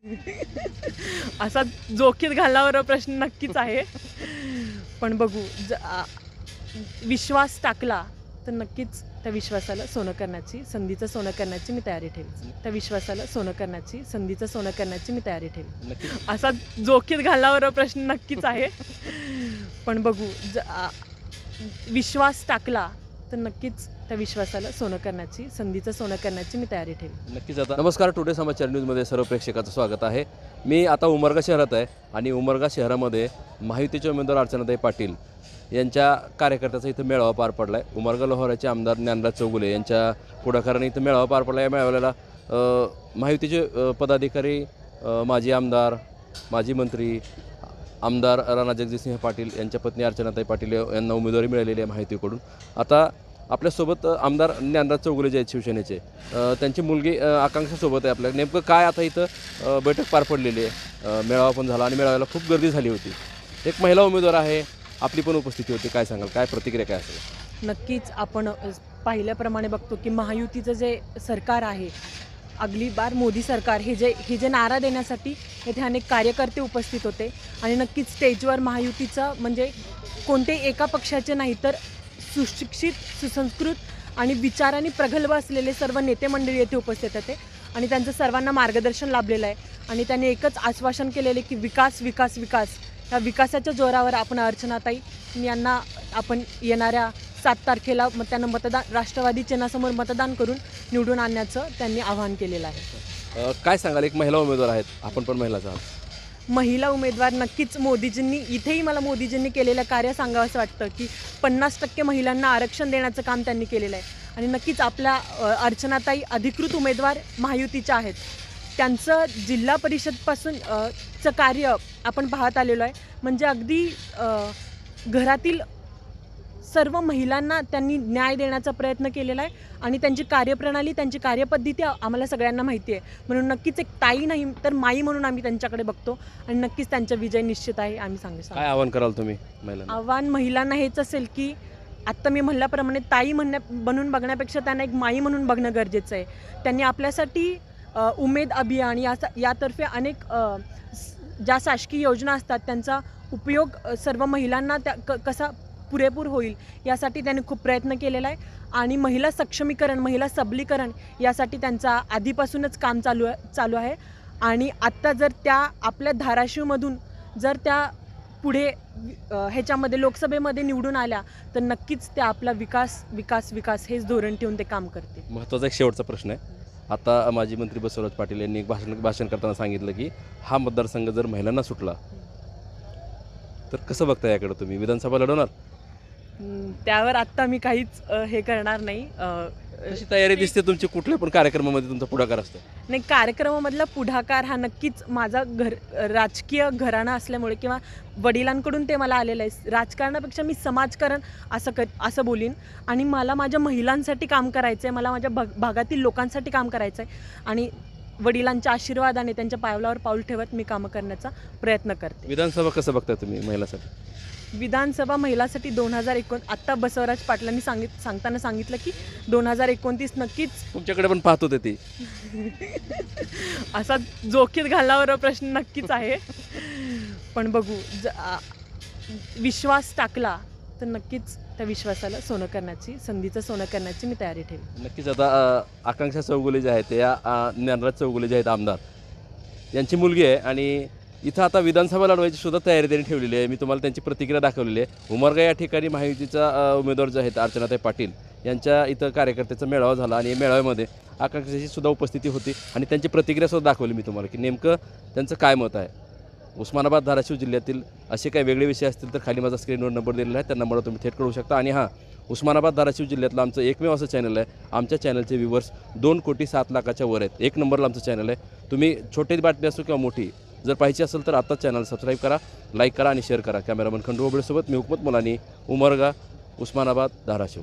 असा जोखीत घालणारा प्रश्न नक्कीच आहे. पण बघू ज विश्वास टाकला तर नक्कीच त्या विश्वासाला सोनं करण्याची संधीचं सोनं करण्याची मी तयारी ठेवी त्या विश्वासाला सोनं करण्याची संधीचं सोनं करण्याची मी तयारी ठेवी असा जोखीत घालणारा प्रश्न नक्कीच आहे. पण बघू ज विश्वास टाकला तर नक्कीच त्या विश्वासाला सोनं करण्याची संधीचं सोनं करण्याची मी तयारी ठेवी नक्कीच आता नमस्कार टुडे समाचार न्यूजमध्ये सर्व प्रेक्षकाचं स्वागत आहे. मी आता उमरगा शहरात आहे आणि उमरगा शहरामध्ये महायुतीचे उमेदवार अर्चनाताई पाटील यांच्या कार्यकर्त्याचा इथं मेळावा पार पडला आहे उमरगा लोहाराचे आमदार ज्ञानराज चौगुले यांच्या पुढाकाराने इथं मेळावा पार पडला या मेळाव्याला माहितीचे महायुतीचे पदाधिकारी माजी आमदार माजी मंत्री आमदार राणा जगजितसिंह पाटील यांच्या पत्नी अर्चनाताई पाटील यांना उमेदवारी मिळालेली आहे माहितीकडून. आता आपल्यासोबत आमदार ज्ञानराज चौगुले जे आहेत शिवसेनेचे त्यांची मुलगी आकांक्षासोबत आहे आपल्या नेमकं काय आता इथं बैठक पार पडलेली आहे? मेळावा पण झाला आणि मेळाव्याला खूप गर्दी झाली होती. एक महिला उमेदवार आहे आपली पण उपस्थिती होती. काय सांगाल? काय प्रतिक्रिया काय असेल? नक्कीच आपण पाहिल्याप्रमाणे बघतो की महायुतीचं जे सरकार आहे अगली बार मोदी सरकार हे जे हे जे नारा देण्यासाठी येथे अनेक कार्यकर्ते उपस्थित होते. आणि नक्कीच स्टेजवर महायुतीचं म्हणजे कोणतेही एका पक्षाचे नाही तर सुशिक्षित सुसंस्कृत आणि विचाराने प्रगल्भ असलेले सर्व नेते मंडळी येथे उपस्थित होते. आणि त्यांचं सर्वांना मार्गदर्शन लाभलेलं आहे. आणि त्यांनी एकच आश्वासन केलेले की विकास विकास विकास. या विकासाच्या जोरावर आपण अर्चनाताई यांना आपण येणाऱ्या सात तारखेला मग त्यांना मतदान राष्ट्रवादी चिन्हासमोर मतदान करून निवडून आणण्याचं त्यांनी आवाहन केलेलं आहे. काय सांगाल? एक महिला उमेदवार आहेत. आपण पण महिलाच आहात. महिला उमेदवार नक्कीच मोदीजींनी इथेही मला मोदीजींनी केलेलं कार्य सांगावं असं वाटतं की पन्नास टक्के महिलांना आरक्षण देण्याचं काम त्यांनी केलेलं आहे. आणि नक्कीच आपल्या अर्चनाताई अधिकृत उमेदवार महायुतीच्या आहेत. त्यांचं जिल्हा परिषदपासून चं कार्य आपण पाहत आलेलो आहे. म्हणजे अगदी घरातील सर्व महिलांना त्यांनी न्याय देण्याचा प्रयत्न केलेला आहे आणि त्यांची कार्यप्रणाली त्यांची कार्यपद्धती आम्हाला सगळ्यांना माहिती आहे. म्हणून नक्कीच एक ताई नाही तर माई म्हणून आम्ही त्यांच्याकडे बघतो आणि नक्कीच त्यांचा विजय निश्चित आहे आम्ही सांगू काय आवाहन कराल तुम्ही आव्हान महिलांना हेच असेल की आत्ता मी म्हणल्याप्रमाणे ताई म्हणण्या बनून बघण्यापेक्षा त्यांना एक माई म्हणून बघणं गरजेचं आहे. त्यांनी आपल्यासाठी उमेद अभियान या यातर्फे अनेक ज्या शासकीय योजना असतात त्यांचा उपयोग सर्व महिलांना त्या क कसा पुरेपूर होईल यासाठी त्यांनी खूप प्रयत्न केलेला आहे. आणि महिला सक्षमीकरण महिला सबलीकरण यासाठी त्यांचा आधीपासूनच काम चालू आहे चालू आहे. आणि आत्ता जर त्या आपल्या धाराशिवमधून जर त्या पुढे ह्याच्यामध्ये लोकसभेमध्ये निवडून आल्या तर नक्कीच त्या आपला विकास विकास विकास हेच धोरण ठेवून ते काम करते महत्त्वाचा एक शेवटचा प्रश्न आहे. आता माजी मंत्री बसवराज पाटील यांनी एक भाषण भाषण करताना सांगितलं की हा मतदारसंघ जर महिलांना सुटला तर कसं बघता याकडे तुम्ही? विधानसभा लढवणार? त्यावर आत्ता मी काहीच अ, हे करणार नाही. अ, अशी तयारी दिसते तुमची कुठल्या पण कार्यक्रमामध्ये तुमचा पुढाकार असतो? नाही कार्यक्रमामधला पुढाकार हा नक्कीच माझा घर राजकीय घराणा असल्यामुळे किंवा वडिलांकडून ते मला आलेलं आहे. राजकारणापेक्षा मी समाजकारण असं कर असं बोलीन. आणि मला माझ्या महिलांसाठी काम करायचं आहे मला माझ्या भाग भागातील लोकांसाठी काम करायचं आहे. आणि वडिलांच्या आशीर्वादाने त्यांच्या पावलावर पाऊल ठेवत मी कामं करण्याचा प्रयत्न करते. विधानसभा कसं बघता तुम्ही महिलासाठी? विधानसभा महिलासाठी दोन हजार एकोण आत्ता बसवराज पाटलांनी सांगित सांगताना सांगितलं की दोन हजार एकोणतीस नक्कीच तुमच्याकडे पण पाहत होते ती. असा जोखीत घालणारा प्रश्न नक्कीच आहे. पण बघू ज आ- विश्वास टाकला तर नक्कीच त्या विश्वासाला सोनं करण्याची संधीचं सोनं करण्याची मी तयारी ठेवी नक्कीच आता अ, आकांक्षा चौगुले जे आहेत या अ, ज्ञानराज चौगुले जे आहेत आमदार यांची मुलगी आहे आणि इथं आता विधानसभा लढवायची सुद्धा तयारी त्यांनी ठेवलेली आहे. मी तुम्हाला त्यांची प्रतिक्रिया दाखवलेली आहे. उमरगा या ठिकाणी महायुतीचा उमेदवार जे आहेत अर्चनाताई पाटील यांच्या इथं कार्यकर्त्याचा मेळावा झाला आणि या मेळाव्यामध्ये आकांक्षाची सुद्धा उपस्थिती होती आणि त्यांची प्रतिक्रिया सुद्धा दाखवली मी तुम्हाला की नेमकं त्यांचं काय मत आहे. उस्मानाबाद धाराशिव जिल्ह्यातील असे काही वेगळे विषय असतील तर खाली माझा स्क्रीनवर नंबर दिलेला आहे. त्या नंबरवर तुम्ही थेट कळू शकता. आणि हां उस्मानाबाद धाराशिव जिल्ह्यातलं आमचं एकमेव असं चॅनल आहे. आमच्या चॅनलचे व्ह्यूवर्स दोन कोटी सात लाखाच्या वर आहेत. एक नंबरला आमचं चॅनल आहे. तुम्ही छोटी बातमी असो किंवा मोठी जर पाहिजे असेल तर आत्ताच चॅनल सबस्क्राईब करा लाईक करा आणि शेअर करा. कॅमेरामन खंडू ओबळेसोबत मी हुकमत मुलानी उमरगा उस्मानाबाद धाराशिव.